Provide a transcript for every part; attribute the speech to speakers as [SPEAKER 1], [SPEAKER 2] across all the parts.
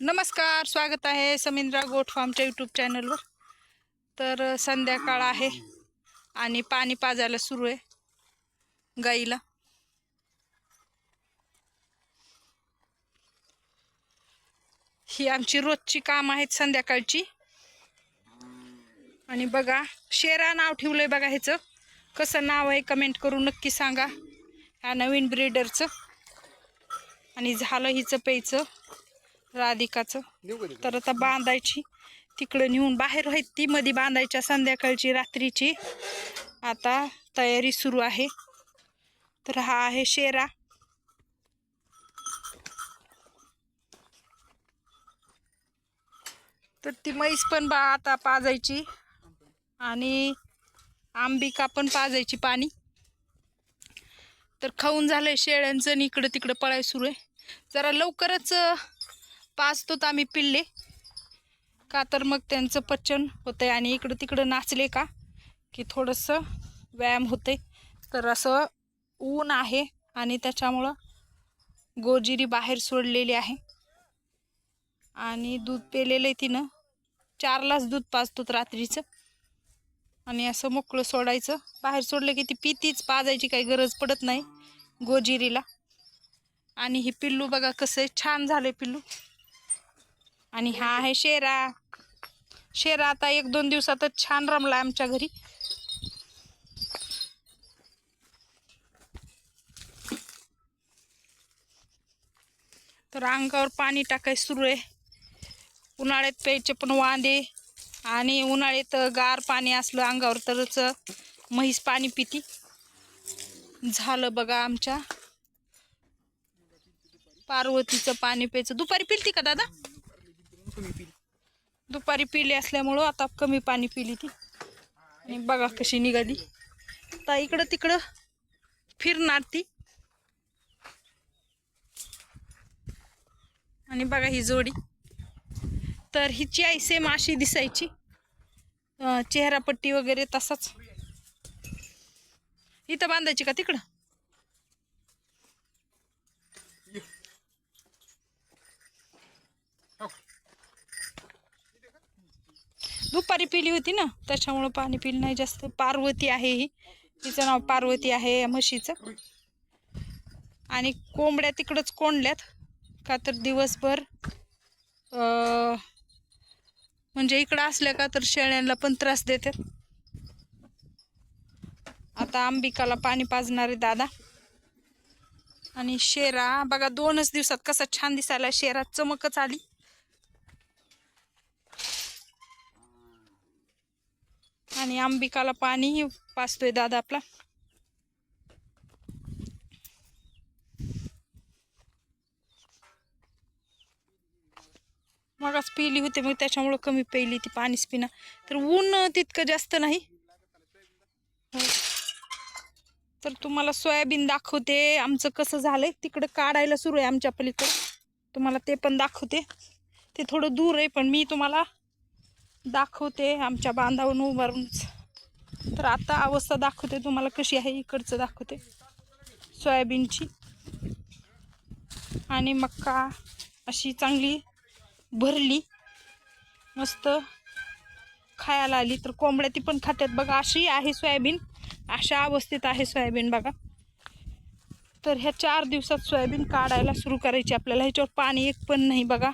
[SPEAKER 1] नमस्कार स्वागत आहे समिंद्रा गोट फार्मच्या यूट्यूब चॅनलवर तर संध्याकाळ आहे आणि पाणी पाजायला सुरू आहे गाईला. ही आमची रोजची काम आहेत संध्याकाळची. आणि बघा शेरा नाव ठेवलंय बघा ह्याचं. कसं नाव आहे कमेंट करून नक्की सांगा. ह्या नवीन ब्रीडरचं आणि झालं हिचं प्यायचं. राधिकाचं. तर आता बांधायची. तिकडं नेऊन बाहेर आहेत ती मध्ये बांधायच्या संध्याकाळची रात्रीची. आता तयारी सुरू आहे. तर हा आहे शेरा. तर ती म्हैस पण बा आता पाजायची. आणि आंबिका पण पाजायची पाणी. तर खाऊन झालंय शेळ्यांचं आणि इकडं तिकडं पळाय सुरू आहे. जरा लवकरच पाच पाचतो आम्ही पिल्ले. का तर मग त्यांचं पचन होतंय आणि इकडं तिकडं नाचले का? की थोडंसं व्यायाम होते तर असं ऊन आहे आणि त्याच्यामुळं गोजिरी बाहेर सोडलेली आहे. आणि दूध पेलेलं आहे तिनं चारलाच दूध पाजतो रात्रीचं. आणि असं मोकळं सोडायचं. बाहेर सोडलं की ती पितीच पाजायची काही गरज पडत नाही गोजिरीला. आणि ही पिल्लू बघा कसं आहे छान झालं पिल्लू. आणि हा आहे शेरा. शेरा आता एक दोन दिवसातच छान रमला आमच्या घरी. तर अंगावर पाणी टाकाय सुरू आहे. उन्हाळ्यात प्यायचे पण वांदे आणि उन्हाळ्यात गार पाणी असलं अंगावर तरच म्हैस पाणी पिती. झालं बघा आमच्या. पार्वतीचं पाणी प्यायचं. दुपारी पिलती का दादा? दुपारी पिली असल्यामुळं आता कमी पाणी पिली ती. आणि बघा कशी निघाली. आता इकडं तिकडं फिरणार ती. आणि बघा ही जोडी. तर हिची आई सेम अशी दिसायची. चेहरापट्टी वगैरे तसाच. इथं बांधायची का तिकडं? दुपारी पिली होती ना त्याच्यामुळं पाणी पिलं नाही जास्त. पार्वती आहे ही. तिचं नाव पार्वती आहे या म्हशीचं. आणि कोंबड्या तिकडंच कोंडल्यात. का तर दिवसभर म्हणजे इकडं असल्या का तर शेळ्यांना पण त्रास देतात. आता अंबिकाला पाणी पाजणारे दादा. आणि शेरा बघा दोनच दिवसात कसा छान दिसायला शेरा चमकच आली. आणि आंबिकाला पाणीही पाचतोय दादा आपला. मगाच पिली होते मग त्याच्यामुळं कमी पेली ती पाणीच पिणं तर ऊन तितकं जास्त नाही. हो. तर तुम्हाला सोयाबीन दाखवते. आमचं कसं झालंय तिकडं काढायला सुरू आहे आमच्या पलीकडं. तुम्हाला ते पण दाखवते. ते थोडं दूर आहे पण मी तुम्हाला दाखवते आमच्या बांधावरून उभारूनच. तर आता अवस्था दाखवते तुम्हाला कशी आहे इकडचं दाखवते. सोयाबीनची. आणि मक्का अशी चांगली भरली. मस्त खायला आली. तर कोंबड्या ती पण खात्यात. बघा अशी आहे सोयाबीन. अशा अवस्थेत आहे सोयाबीन बघा. तर ह्या चार दिवसात सोयाबीन काढायला सुरू करायची आपल्याला. ह्याच्यावर पाणी एक पण नाही बघा.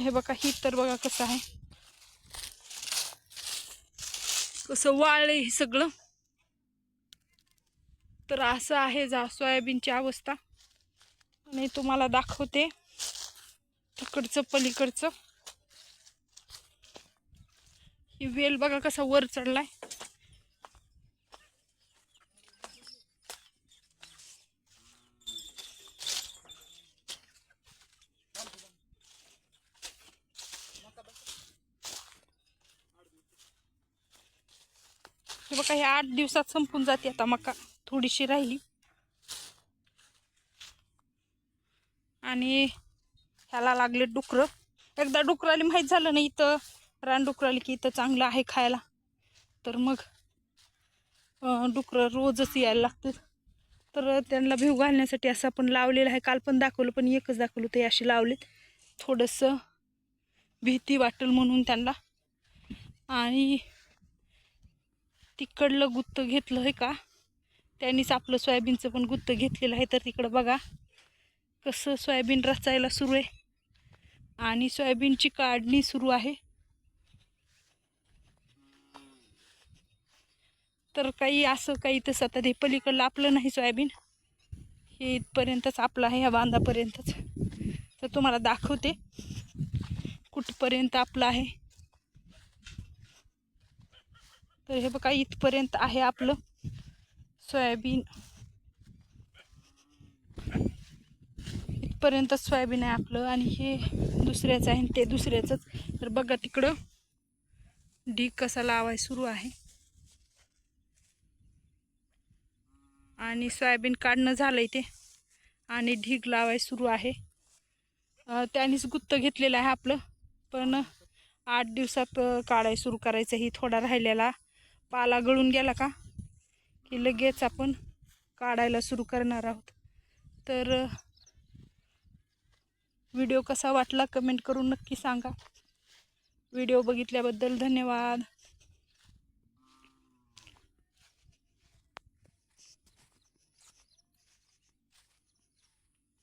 [SPEAKER 1] हे बघा ही तर बघा कसं आहे. कसं वाळलंय हे सगळं. तर असं आहे जा सोयाबीनची अवस्था. आणि तुम्हाला दाखवते तिकडचं पलीकडचं. ही वेल बघा कसा वर चढलाय. हे बघा हे आठ दिवसात संपून जाते आता मका. थोडीशी राहिली. आणि ह्याला लागले डुकरं. एकदा डुकराली माहीत झालं नाही इथं. रान डुकराली की इथं चांगलं आहे खायला. तर मग डुकरं रोजच यायला लागतं तर त्यांना भिव घालण्यासाठी असं आपण लावलेलं आहे. काल पण दाखवलं पण एकच दाखवलं ते असे लावलेत. थोडंसं भीती वाटेल म्हणून त्यांना. आणि तिकडलं गुत्त घेतलं आहे का? त्यांनीच आपलं सोयाबीनचं पण गुत्त घेतलेलं आहे तर तिकडं बघा कसं सोयाबीन रचायला सुरू आहे. आणि सोयाबीनची काढणी सुरू आहे. तर काही असं काही तसं आता ते पलीकडलं आपलं नाही सोयाबीन. हे इथपर्यंतच आपलं आहे ह्या बांधापर्यंतच. तर तुम्हाला दाखवते कुठपर्यंत आपलं आहे. तर हे बघा इथपर्यंत आहे आपलं सोयाबीन. इथपर्यंत सोयाबीन आहे आपलं आणि हे दुसऱ्याचं आहे आणि ते दुसऱ्याचंच. तर बघा तिकडं ढीग कसा लावाय सुरू आहे. आणि सोयाबीन काढणं झालंय ते. आणि ढीग लावाय सुरू आहे. त्यानेच गुत्त घेतलेलं आहे आपलं. पण आठ दिवसात काढाय सुरू करायचं ही थोडा राहिलेला. पाला गळून गेला का? की लगेच आपण काढायला सुरू करणार आहोत. तर व्हिडिओ कसा वाटला कमेंट करून नक्की सांगा. व्हिडिओ बघितल्याबद्दल धन्यवाद.